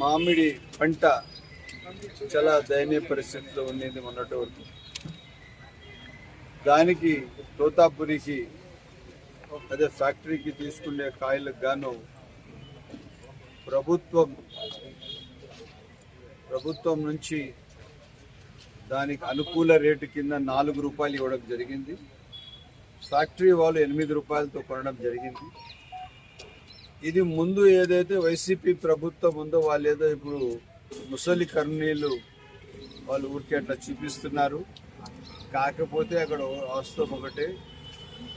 మామిడి పంట చాలా దయనీయ పరిస్థితిలో ఉండేది మొన్నటి వరకు. దానికి తోతాపురికి అదే ఫ్యాక్టరీకి తీసుకునే కాయలకు గాను ప్రభుత్వం ప్రభుత్వం నుంచి దానికి అనుకూల రేటు కింద నాలుగు రూపాయలు ఇవ్వడం జరిగింది. ఫ్యాక్టరీ వాళ్ళు ఎనిమిది రూపాయలతో కొనడం జరిగింది. ఇది ముందు ఏదైతే వైసీపీ ప్రభుత్వం ఉందో వాళ్ళు ఏదో ఇప్పుడు ముసలి కర్ణీలు వాళ్ళు ఊరికే అట్లా చూపిస్తున్నారు. కాకపోతే అక్కడ వాస్తవం ఒకటే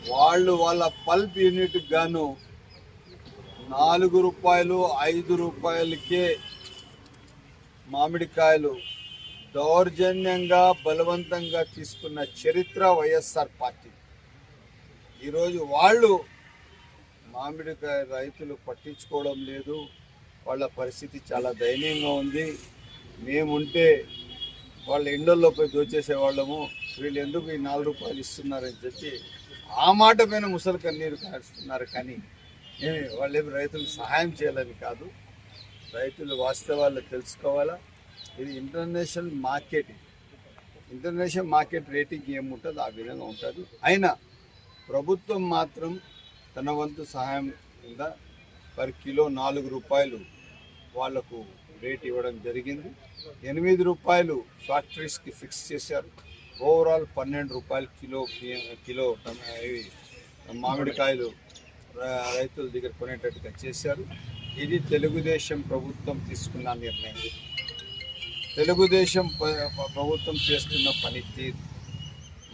వాళ్ళు వాళ్ళ పల్ప్ యూనిట్ గాను నాలుగు రూపాయలు ఐదు రూపాయలకే మామిడికాయలు దౌర్జన్యంగా బలవంతంగా తీసుకున్న చరిత్ర వైఎస్ఆర్ పార్టీ. ఈరోజు వాళ్ళు మామిడికాయ రైతులు పట్టించుకోవడం లేదు. వాళ్ళ పరిస్థితి చాలా దయనీయంగా ఉంది. మేముంటే వాళ్ళ ఎండల్లో పోయి దోచేసే వాళ్ళము వీళ్ళు ఎందుకు ఈ నాలుగు రూపాయలు ఇస్తున్నారని చెప్పి ఆ మాట పైన ముసలి కన్నీరు కాస్తున్నారు. కానీ ఏమి వాళ్ళేమి రైతులకు సహాయం చేయాలని కాదు. రైతులు వాస్తవాలు తెలుసుకోవాలా? ఇది international market international market rating ఏముంటుందో ఆ విధంగా ఉంటుంది. అయినా ప్రభుత్వం మాత్రం తన వంతు సహాయం కింద పర్ కిలో నాలుగు రూపాయలు వాళ్ళకు రేట్ ఇవ్వడం జరిగింది. ఎనిమిది రూపాయలు ఫ్యాక్టరీస్కి ఫిక్స్ చేశారు. ఓవరాల్ పన్నెండు రూపాయలు కిలో కిలో ఇవి మామిడికాయలు రైతుల దగ్గర కొనేటట్టుగా చేశారు. ఇది తెలుగుదేశం ప్రభుత్వం తీసుకున్న నిర్ణయం. తెలుగుదేశం ప్రభుత్వం చేస్తున్న పనితీరు.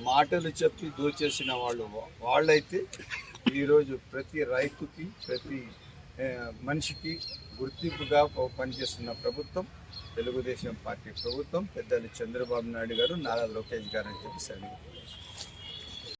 మాటలు చెప్పి దోచేసిన వాళ్ళు వాళ్ళైతే ఈరోజు ప్రతి రైతుకి ప్రతి మనిషికి గుర్తింపుగా పనిచేస్తున్న ప్రభుత్వం తెలుగుదేశం పార్టీ ప్రభుత్వం పెద్దలు చంద్రబాబు నాయుడు గారు నారా లోకేష్ గారు అని చెప్పేసి